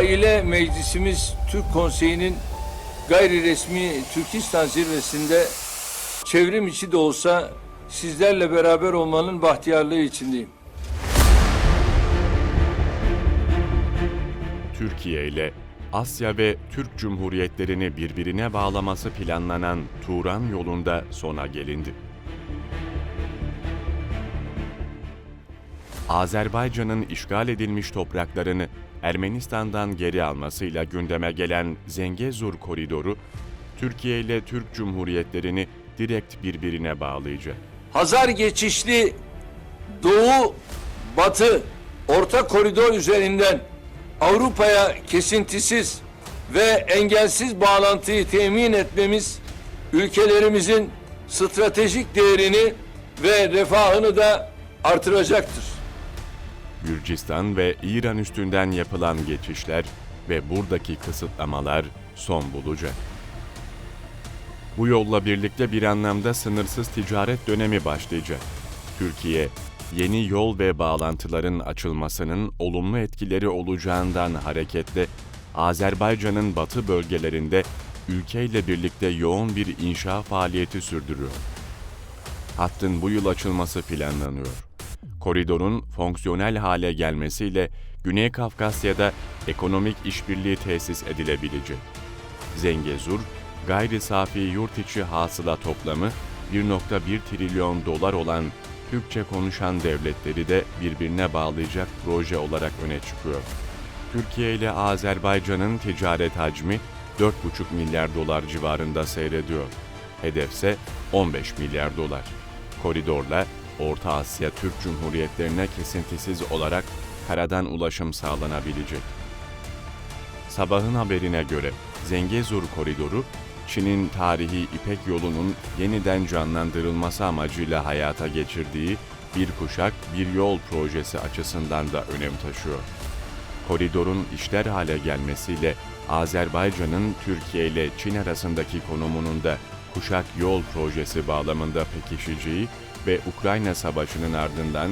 Aile Meclisimiz Türk Konseyi'nin gayri resmi Türkistan zirvesinde çevrim içi de olsa sizlerle beraber olmanın bahtiyarlığı içindeyim. Türkiye ile Asya ve Türk Cumhuriyetlerini birbirine bağlaması planlanan Turan yolunda sona gelindi. Azerbaycan'ın işgal edilmiş topraklarını Ermenistan'dan geri almasıyla gündeme gelen Zengezur koridoru, Türkiye ile Türk Cumhuriyetlerini direkt birbirine bağlayacak. Hazar geçişli Doğu, Batı, Orta Koridor üzerinden Avrupa'ya kesintisiz ve engelsiz bağlantıyı temin etmemiz ülkelerimizin stratejik değerini ve refahını da artıracaktır. Gürcistan ve İran üstünden yapılan geçişler ve buradaki kısıtlamalar son bulacak. Bu yolla birlikte bir anlamda sınırsız ticaret dönemi başlayacak. Türkiye, yeni yol ve bağlantıların açılmasının olumlu etkileri olacağından hareketle Azerbaycan'ın batı bölgelerinde ülkeyle birlikte yoğun bir inşa faaliyeti sürdürüyor. Hattın bu yıl açılması planlanıyor. Koridorun fonksiyonel hale gelmesiyle Güney Kafkasya'da ekonomik işbirliği tesis edilebilecek. Zengezur, gayri safi yurt içi hasıla toplamı 1.1 trilyon dolar olan Türkçe konuşan devletleri de birbirine bağlayacak proje olarak öne çıkıyor. Türkiye ile Azerbaycan'ın ticaret hacmi 4,5 milyar dolar civarında seyrediyor. Hedefse 15 milyar dolar. Koridorla Orta Asya Türk Cumhuriyetlerine kesintisiz olarak karadan ulaşım sağlanabilecek. Sabahın haberine göre Zengezur Koridoru, Çin'in tarihi İpek yolunun yeniden canlandırılması amacıyla hayata geçirdiği bir kuşak bir yol projesi açısından da önem taşıyor. Koridorun işler hale gelmesiyle Azerbaycan'ın Türkiye ile Çin arasındaki konumunun da kuşak yol projesi bağlamında pekişeceği ve Ukrayna Savaşı'nın ardından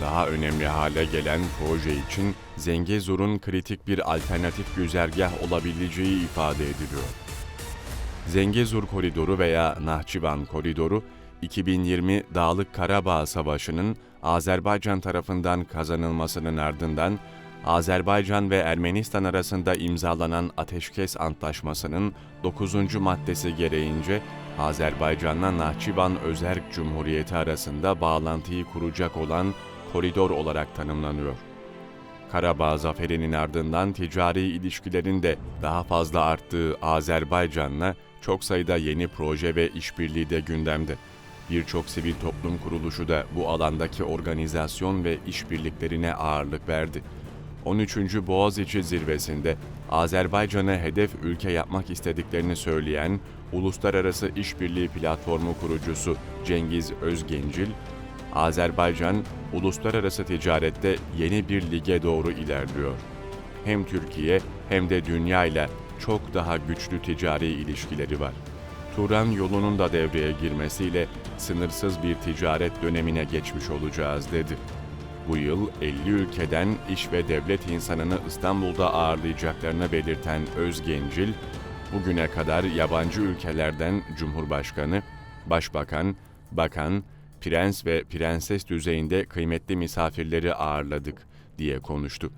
daha önemli hale gelen proje için Zengezur'un kritik bir alternatif güzergah olabileceği ifade ediliyor. Zengezur Koridoru veya Nahçıvan Koridoru, 2020 Dağlık Karabağ Savaşı'nın Azerbaycan tarafından kazanılmasının ardından Azerbaycan ve Ermenistan arasında imzalanan Ateşkes Antlaşması'nın 9. maddesi gereğince Azerbaycan'la Nahçıvan Özerk Cumhuriyeti arasında bağlantıyı kuracak olan koridor olarak tanımlanıyor. Karabağ zaferinin ardından ticari ilişkilerin de daha fazla arttığı Azerbaycan'la çok sayıda yeni proje ve işbirliği de gündemde. Birçok sivil toplum kuruluşu da bu alandaki organizasyon ve işbirliklerine ağırlık verdi. 13. Boğaziçi Zirvesi'nde Azerbaycan'ı hedef ülke yapmak istediklerini söyleyen Uluslararası İşbirliği Platformu kurucusu Cengiz Özgencil, Azerbaycan uluslararası ticarette yeni bir lige doğru ilerliyor. Hem Türkiye hem de dünya ile çok daha güçlü ticari ilişkileri var. Turan yolunun da devreye girmesiyle sınırsız bir ticaret dönemine geçmiş olacağız dedi. Bu yıl 50 ülkeden iş ve devlet insanını İstanbul'da ağırlayacaklarını belirten Özgencil, bugüne kadar yabancı ülkelerden Cumhurbaşkanı, Başbakan, Bakan, Prens ve Prenses düzeyinde kıymetli misafirleri ağırladık diye konuştu.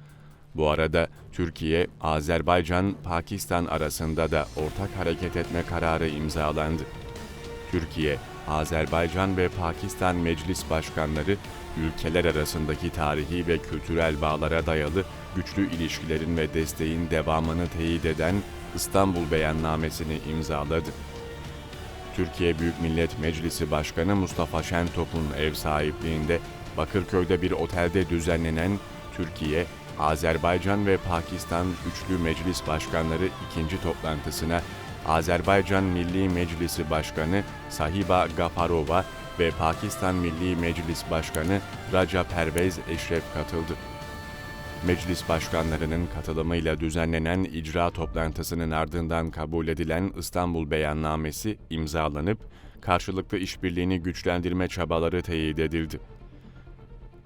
Bu arada Türkiye, Azerbaycan, Pakistan arasında da ortak hareket etme kararı imzalandı. Türkiye, Azerbaycan ve Pakistan Meclis Başkanları ülkeler arasındaki tarihi ve kültürel bağlara dayalı güçlü ilişkilerin ve desteğin devamını teyit eden İstanbul Beyannamesini imzaladı. Türkiye Büyük Millet Meclisi Başkanı Mustafa Şentop'un ev sahipliğinde Bakırköy'de bir otelde düzenlenen Türkiye, Azerbaycan ve Pakistan Üçlü Meclis Başkanları ikinci toplantısına Azerbaycan Milli Meclisi Başkanı Sahiba Gafarova ve Pakistan Milli Meclis Başkanı Raja Pervez Eşref katıldı. Meclis başkanlarının katılımıyla düzenlenen icra toplantısının ardından kabul edilen İstanbul Beyannamesi imzalanıp karşılıklı işbirliğini güçlendirme çabaları teyit edildi.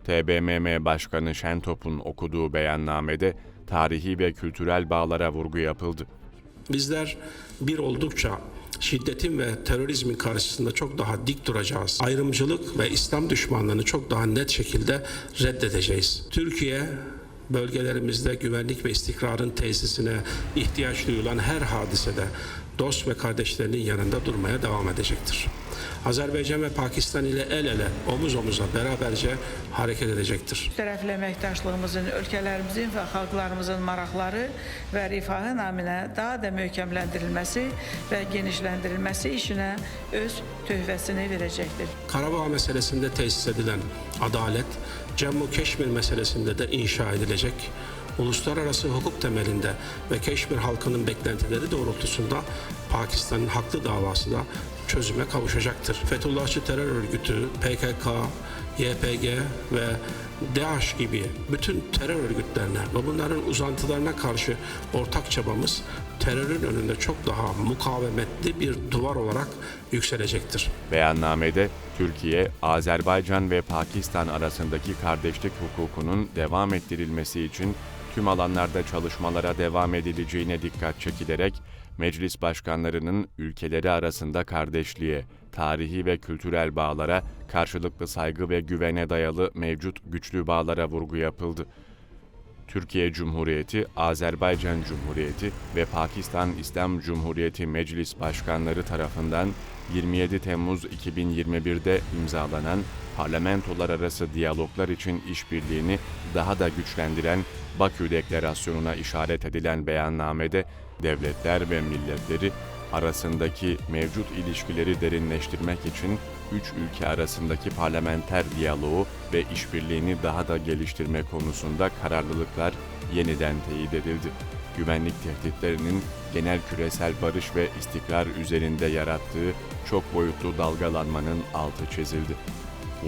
TBMM Başkanı Şentop'un okuduğu beyannamede tarihi ve kültürel bağlara vurgu yapıldı. Bizler bir oldukça şiddetin ve terörizmin karşısında çok daha dik duracağız. Ayrımcılık ve İslam düşmanlığını çok daha net şekilde reddedeceğiz. Türkiye bölgelerimizde güvenlik ve istikrarın tesisine ihtiyaç duyulan her hadisede dost ve kardeşlerinin yanında durmaya devam edecektir. Azerbaycan ve Pakistan ile el ele, omuz omuza beraberce hareket edecektir. Tərəfli əməkdaşlığımızın, ölkələrimizin və xalqlarımızın maraqları və rifahı naminə daha da möhkəmləndirilməsi və genişləndirilməsi işinə öz töhfəsini verəcəkdir. Karabağ meselesinde tesis edilen adalet, Cemmu Keşmir meselesinde de inşa edilecek. Uluslararası hukuk temelinde ve Keşmir halkının beklentileri doğrultusunda Pakistan'ın haklı davası da çözüme kavuşacaktır. Fethullahçı terör örgütü, PKK, YPG ve DAEŞ gibi bütün terör örgütlerine ve bunların uzantılarına karşı ortak çabamız terörün önünde çok daha mukavemetli bir duvar olarak yükselecektir. Beyannamede Türkiye, Azerbaycan ve Pakistan arasındaki kardeşlik hukukunun devam ettirilmesi için tüm alanlarda çalışmalara devam edileceğine dikkat çekilerek meclis başkanlarının ülkeleri arasında kardeşliğe, tarihi ve kültürel bağlara, karşılıklı saygı ve güvene dayalı mevcut güçlü bağlara vurgu yapıldı. Türkiye Cumhuriyeti, Azerbaycan Cumhuriyeti ve Pakistan İslam Cumhuriyeti Meclis Başkanları tarafından 27 Temmuz 2021'de imzalanan parlamentolar arası diyaloglar için işbirliğini daha da güçlendiren Bakü Deklarasyonu'na işaret edilen beyannamede devletler ve milletleri arasındaki mevcut ilişkileri derinleştirmek için üç ülke arasındaki parlamenter diyaloğu ve işbirliğini daha da geliştirme konusunda kararlılıklar yeniden teyit edildi. Güvenlik tehditlerinin genel küresel barış ve istikrar üzerinde yarattığı çok boyutlu dalgalanmanın altı çizildi.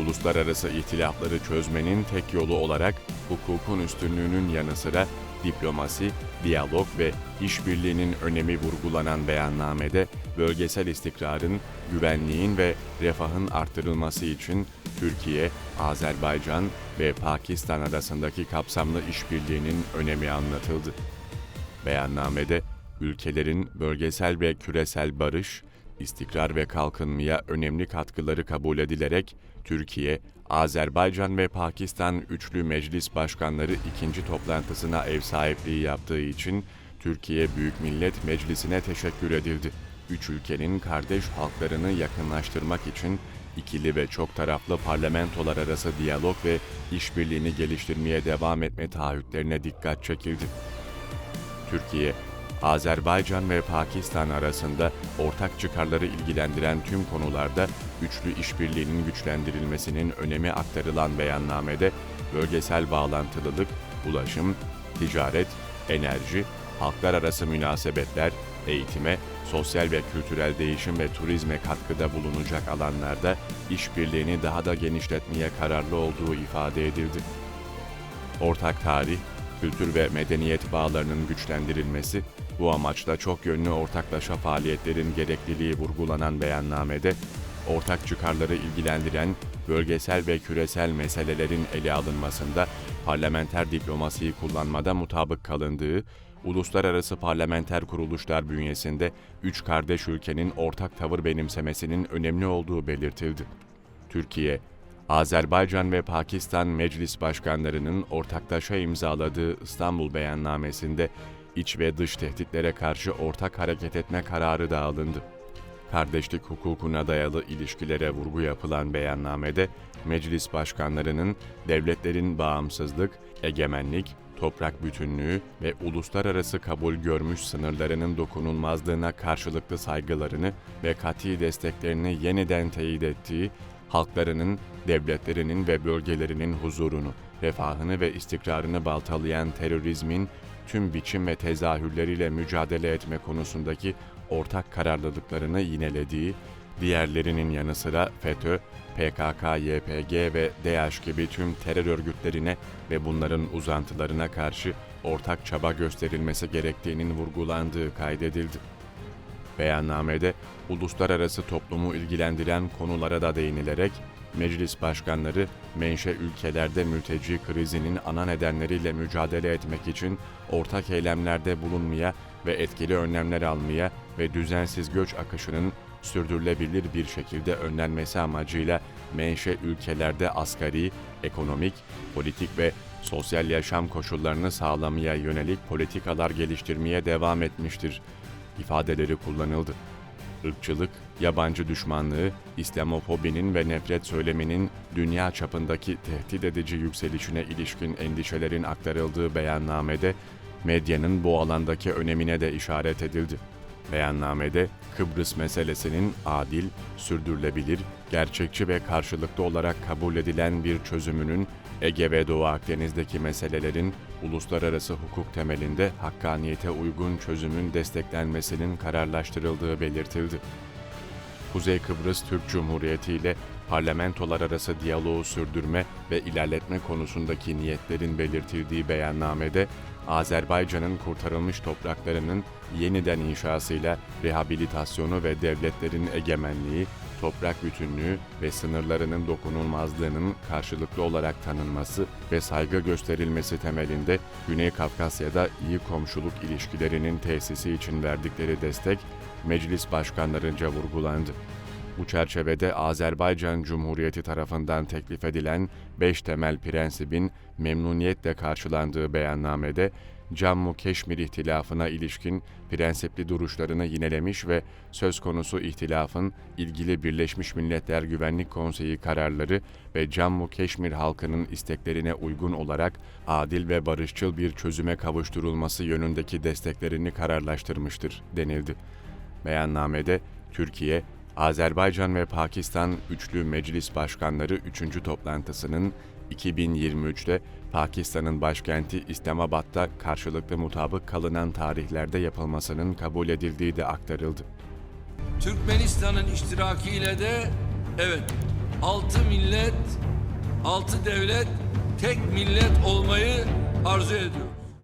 Uluslararası ihtilafları çözmenin tek yolu olarak hukukun üstünlüğünün yanı sıra diplomasi, diyalog ve işbirliğinin önemi vurgulanan beyannamede bölgesel istikrarın, güvenliğin ve refahın arttırılması için Türkiye, Azerbaycan ve Pakistan arasındaki kapsamlı işbirliğinin önemi anlatıldı. Beyannamede ülkelerin bölgesel ve küresel barış, istikrar ve kalkınmaya önemli katkıları kabul edilerek Türkiye, Azerbaycan ve Pakistan Üçlü Meclis Başkanları ikinci toplantısına ev sahipliği yaptığı için Türkiye Büyük Millet Meclisi'ne teşekkür edildi. Üç ülkenin kardeş halklarını yakınlaştırmak için ikili ve çok taraflı parlamentolar arası diyalog ve işbirliğini geliştirmeye devam etme taahhütlerine dikkat çekildi. Türkiye, Azerbaycan ve Pakistan arasında ortak çıkarları ilgilendiren tüm konularda üçlü işbirliğinin güçlendirilmesinin önemi aktarılan beyannamede bölgesel bağlantılılık, ulaşım, ticaret, enerji, halklar arası münasebetler, eğitime, sosyal ve kültürel değişim ve turizme katkıda bulunacak alanlarda işbirliğini daha da genişletmeye kararlı olduğu ifade edildi. Ortak tarih, kültür ve medeniyet bağlarının güçlendirilmesi, bu amaçla çok yönlü ortaklaşa faaliyetlerin gerekliliği vurgulanan beyannamede, ortak çıkarları ilgilendiren bölgesel ve küresel meselelerin ele alınmasında parlamenter diplomasiyi kullanmada mutabık kalındığı, uluslararası parlamenter kuruluşlar bünyesinde üç kardeş ülkenin ortak tavır benimsemesinin önemli olduğu belirtildi. Türkiye, Azerbaycan ve Pakistan Meclis Başkanlarının ortaklaşa imzaladığı İstanbul Beyannamesi'nde iç ve dış tehditlere karşı ortak hareket etme kararı da alındı. Kardeşlik hukukuna dayalı ilişkilere vurgu yapılan beyannamede meclis başkanlarının devletlerin bağımsızlık, egemenlik, toprak bütünlüğü ve uluslararası kabul görmüş sınırlarının dokunulmazlığına karşılıklı saygılarını ve kati desteklerini yeniden teyit ettiği, halklarının, devletlerinin ve bölgelerinin huzurunu, refahını ve istikrarını baltalayan terörizmin tüm biçim ve tezahürleriyle mücadele etme konusundaki ortak kararlılıklarını yinelediği, diğerlerinin yanı sıra FETÖ, PKK, YPG ve DAEŞ gibi tüm terör örgütlerine ve bunların uzantılarına karşı ortak çaba gösterilmesi gerektiğinin vurgulandığı kaydedildi. Beyannamede uluslararası toplumu ilgilendiren konulara da değinilerek Meclis başkanları menşe ülkelerde mülteci krizinin ana nedenleriyle mücadele etmek için ortak eylemlerde bulunmaya ve etkili önlemler almaya ve düzensiz göç akışının sürdürülebilir bir şekilde önlenmesi amacıyla menşe ülkelerde asgari, ekonomik, politik ve sosyal yaşam koşullarını sağlamaya yönelik politikalar geliştirmeye devam etmiştir ifadeleri kullanıldı. Irkçılık, yabancı düşmanlığı, İslamofobinin ve nefret söyleminin dünya çapındaki tehdit edici yükselişine ilişkin endişelerin aktarıldığı beyannamede medyanın bu alandaki önemine de işaret edildi. Beyannamede Kıbrıs meselesinin adil, sürdürülebilir, gerçekçi ve karşılıklı olarak kabul edilen bir çözümünün Ege ve Doğu Akdeniz'deki meselelerin uluslararası hukuk temelinde hakkaniyete uygun çözümün desteklenmesinin kararlaştırıldığı belirtildi. Kuzey Kıbrıs Türk Cumhuriyeti ile parlamentolar arası diyaloğu sürdürme ve ilerletme konusundaki niyetlerin belirtildiği beyannamede Azerbaycan'ın kurtarılmış topraklarının yeniden inşasıyla rehabilitasyonu ve devletlerin egemenliği, toprak bütünlüğü ve sınırlarının dokunulmazlığının karşılıklı olarak tanınması ve saygı gösterilmesi temelinde Güney Kafkasya'da iyi komşuluk ilişkilerinin tesisi için verdikleri destek meclis başkanlarınca vurgulandı. Bu çerçevede Azerbaycan Cumhuriyeti tarafından teklif edilen beş temel prensibin memnuniyetle karşılandığı beyannamede Cammu Keşmir ihtilafına ilişkin prensipli duruşlarını yinelemiş ve söz konusu ihtilafın ilgili Birleşmiş Milletler Güvenlik Konseyi kararları ve Cammu Keşmir halkının isteklerine uygun olarak adil ve barışçıl bir çözüme kavuşturulması yönündeki desteklerini kararlaştırmıştır denildi. Beyannamede Türkiye, Azerbaycan ve Pakistan Üçlü Meclis Başkanları 3. toplantısının 2023'te Pakistan'ın başkenti İslamabad'da karşılıklı mutabık kalınan tarihlerde yapılmasının kabul edildiği de aktarıldı. Türkmenistan'ın iştirakiyle de evet altı millet, altı devlet, tek millet olmayı arzu ediyor.